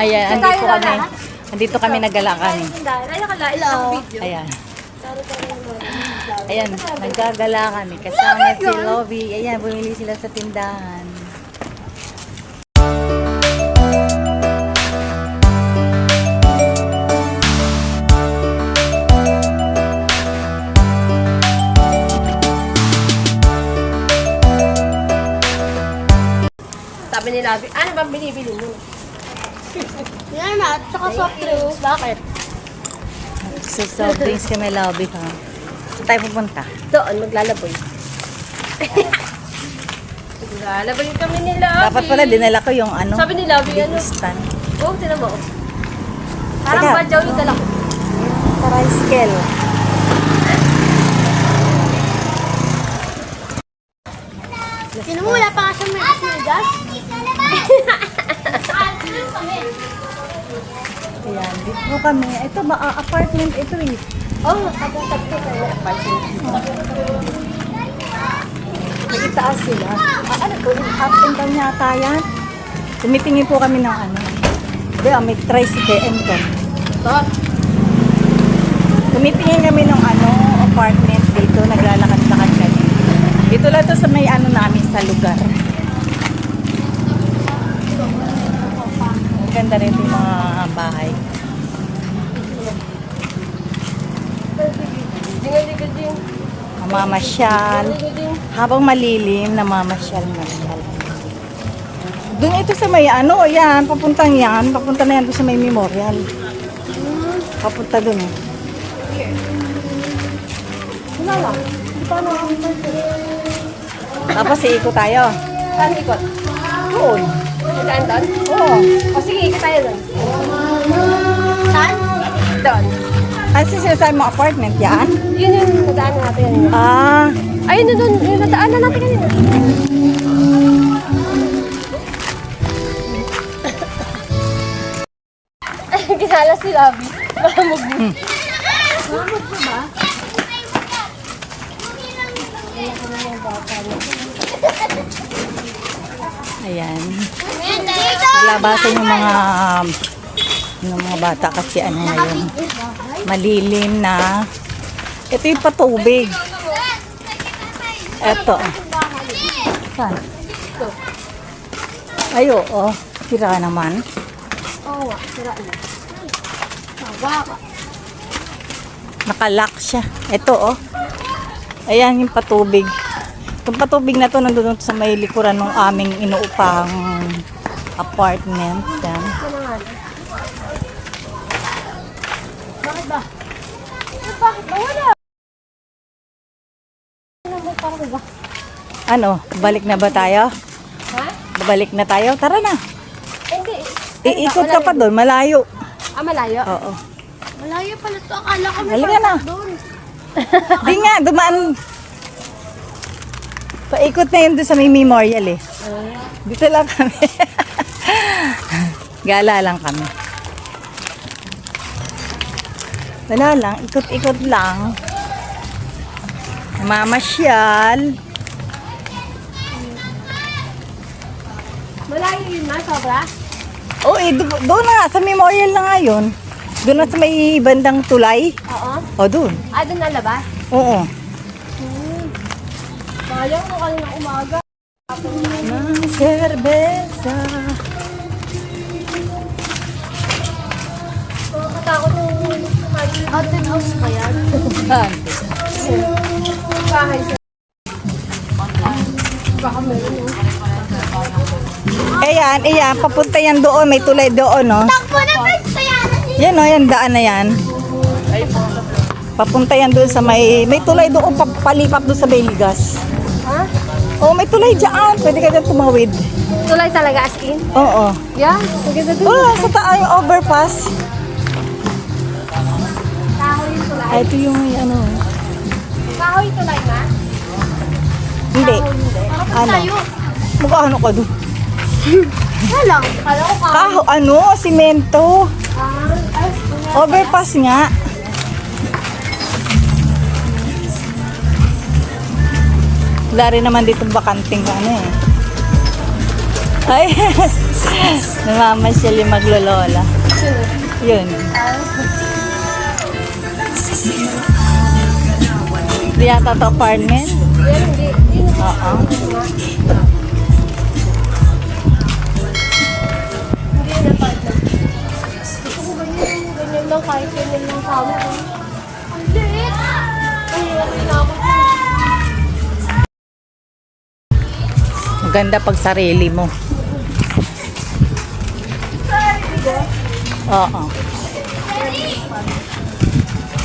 Ayan, andito kami. Andito kami nagala kami. Ay, nakala, ilang video. Ayan. Ayan, naggagala kami. Kasama si Lovie. Ayan, bumili sila sa tindahan. Sabi ni Labi, ano bang binibili mo? Yan na, tsaka soft drinks. Bakit? So, soft drinks kami, Lovie, ha? Saan tayo pupunta? Doon, maglalaboy. Maglalaboy kami ni Labi. Dapat pala, dinala ko yung ano, Sabi ni Labi, ano? stand. Oo, tinan mo. Parang Teka. badyaw yung dala ko. Tricycle. Sino mo, wala pa nga siyang megas-megas? Ayan, dito kami. Ito, ba, ah, apartment ito eh. Oh, pagkatag ko kayo. May itaas sila. Ah, ano to? Up and down yata yan. Tumitingin po kami ng ano. Hindi, ah, may tricycle. To? Ito. Tumitingin kami ng ano, apartment dito. Naglalakad-lakad kami. Dito lang to sa may ano namin sa lugar. Ganda rin yung mga bahay. Dingal-dingal-ding. Mamamasyal. Dingal-dingal-ding. Habang malilim, namamasyal-masyal. Doon ito sa may ano, yan, papuntang yan, papunta na yan doon sa may memorial. Papunta doon. eh. Wala lang. Tapos iikot tayo. Saan ikot? Doon. Saan doon? Oo. O sige, doon. Saan? Doon. Ano sinasabi mo apartment yan? Yun yung nadaanan natin. Ah, Ayun na doon, yung nadaanan natin kanina. Ginala si Labi. Mahamog mo. Mahamog mo ba? ayan. Dito! Labasan yung mga um, yung mga bata kasi ano ngayon. Malilim na. Ito yung patubig. Ito. Saan? Ay, oo. Sira naman. Oo, oh, sira na. Nakalock siya. Ito, oh. Ayan yung patubig. Yung patubig na to nandun sa may likuran ng aming inuupang apartment. Yan. Bakit ba? Bakit ba? Wala. Ano balik na ba tayo? Ha? Babalik na tayo? Tara na. Hindi. Iikot ka pa doon, malayo. Ah, malayo? Oo. Malayo pala to. Akala ko may Halika na. doon. Di nga, dumaan. Paikot na yun doon sa may memorial eh. Dito lang kami. Gala lang kami. Wala lang, ikot-ikot lang. Mamasyal. Malayo yun na, sobra. Oo, eh, do- doon na, sa memorial na nga yun. Doon na sa may bandang tulay. Oo. O, doon. Ah, doon nalabas? Oo. Sayang ko kanina umaga. Ng serbesa. Haunted house pa yan. bahay sa... Baka meron. Ayan, ayan, papunta yan doon, may tulay doon, no? Takbo na ba? Yan, no, yan, daan na yan. Papunta yan doon sa may, may tulay doon, papalipat doon sa Beligas. Ha? Oh, may tulay dyan, pwede ka dyan tumawid. Tulay talaga as in? Oo. Yeah, maganda doon. Oh, sa overpass. Ay, ito yung, ano, Kahoy yung tulay na? hindi. Ano? Mukha ano ka doon? Wala lang. Kala ko kahoy. Kaho, ano, simento. Ah, Overpass nga. Wala rin naman dito bakanting ano eh. Ay, Namamasyal yung maglolola. Yun. Hindi yata ito apartment. Oo. Ko kahit ganyan lang kamo. Ang liit! Ay, okay na ako. Maganda pag sarili mo. Oo. Oh,